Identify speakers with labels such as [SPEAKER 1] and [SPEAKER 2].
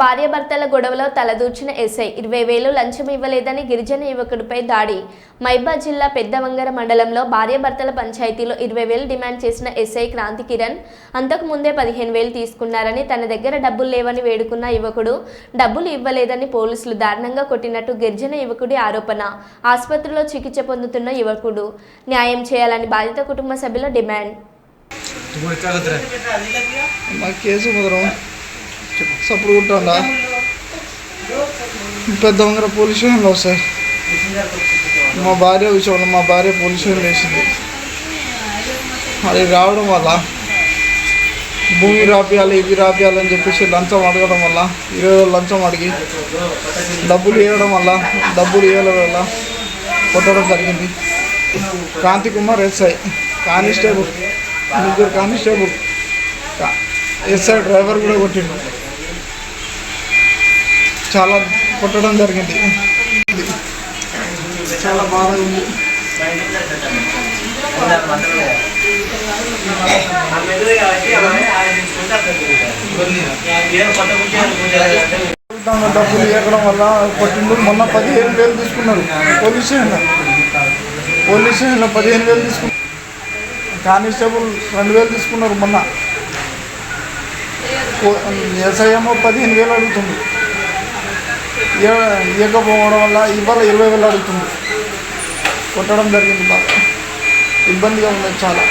[SPEAKER 1] భార్యాభర్తల గొడవలో తలదూర్చిన ఎస్ఐ ఇరవై వేలు లంచం ఇవ్వలేదని గిరిజన యువకుడిపై దాడి. మైబా జిల్లా పెద్దవంగర మండలంలో భార్యాభర్తల పంచాయతీలో ఇరవై వేలు డిమాండ్ చేసిన ఎస్ఐ క్రాంతి కిరణ్ అంతకు ముందే పదిహేను వేలు తీసుకున్నారని తన దగ్గర డబ్బులు లేవని వేడుకున్న యువకుడు డబ్బులు ఇవ్వలేదని పోలీసులు దారుణంగా కొట్టినట్టు గిరిజన యువకుడి ఆరోపణ. ఆసుపత్రిలో చికిత్స పొందుతున్న యువకుడు న్యాయం చేయాలని బాధిత కుటుంబ సభ్యుల డిమాండ్.
[SPEAKER 2] మా కేసు సప్పుడు ఉంటుందా పెద్ద వంగర పోలీస్ స్టేషన్లో సార్ మా భార్య విషయంలో మా భార్య పోలీస్ స్టేషన్ వేసింది అది రావడం వల్ల భూమి రాపియాలి ఇవి రాపియాలి అని చెప్పేసి లంచం అడగడం వల్ల ఇరవై లంచం అడిగి డబ్బులు ఇవ్వడం వల్ల డబ్బులు ఇవ్వడం వల్ల కొట్టడం జరిగింది. కాంతి కుమార్ ఎస్ఐ కానిస్టేబుల్ ముగ్గురు కానిస్టేబుల్ ఎస్ఐ డ్రైవర్ కూడా కొట్టిండు. చాలా కొట్టడం జరిగింది. చాలా బాధగా ఉంది. డబ్బులు ఇవ్వడం వల్ల కొట్టిండు మొన్న పదిహేను వేలు తీసుకున్నారు. పోలీస్ స్టేషన్లో పోలీస్ స్టేషన్లో పదిహేను వేలు తీసుకున్నారు. కానిస్టేబుల్ రెండు వేలు తీసుకున్నారు మొన్న. ఎస్ఐ ఏమో పదిహేను వేలు అడుగుతుంది. ఇవ్వకపోవడం వల్ల ఇవాళ ఇరవై వేలు అడుగుతుంది. కొట్టడం జరిగింది బాగా ఇబ్బందిగా ఉన్నది చాలా.